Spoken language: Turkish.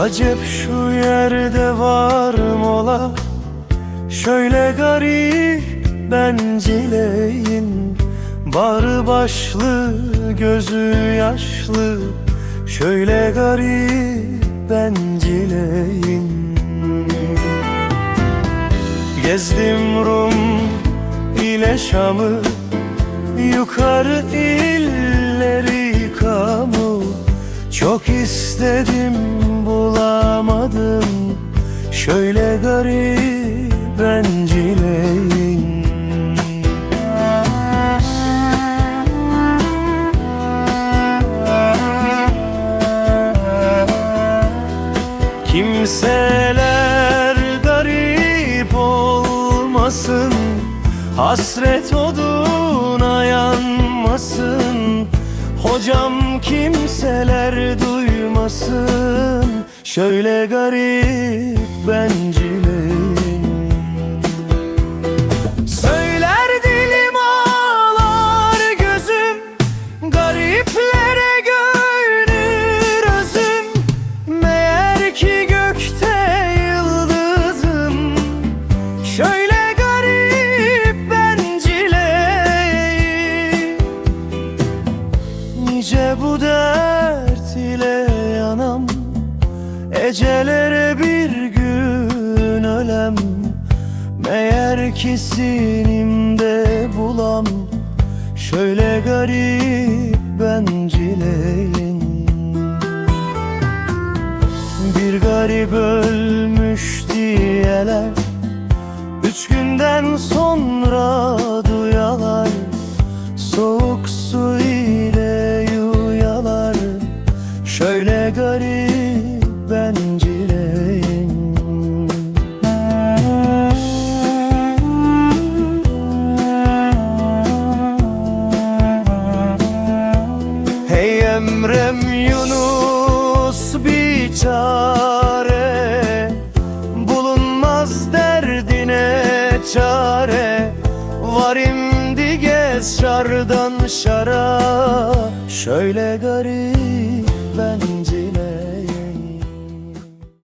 Acep şu yerde var mola. Şöyle garip bencileyin Barı başlı gözü yaşlı. Şöyle garip bencileyin Gezdim Rum ile Şam'ı. Yukarı illeri kamu Çok istedim bulamadım. Şöyle garip bencileyin Kimseler garip olmasın. Hasret oduna yanmasın Hocam kimseler duymasın. Şöyle garip bencileyin Nice bu dert ile yanam Ecelere bir gün ölem. Meğer ki sinimde bulam Şöyle garip bencileyin Bir garip ölmüş diyeler Üç günden sonra duyalar Garip bencileyin Hey Emrem Yunus bir çare. Bulunmaz derdine çare. Var imdi gez şardan şara. Şöyle garip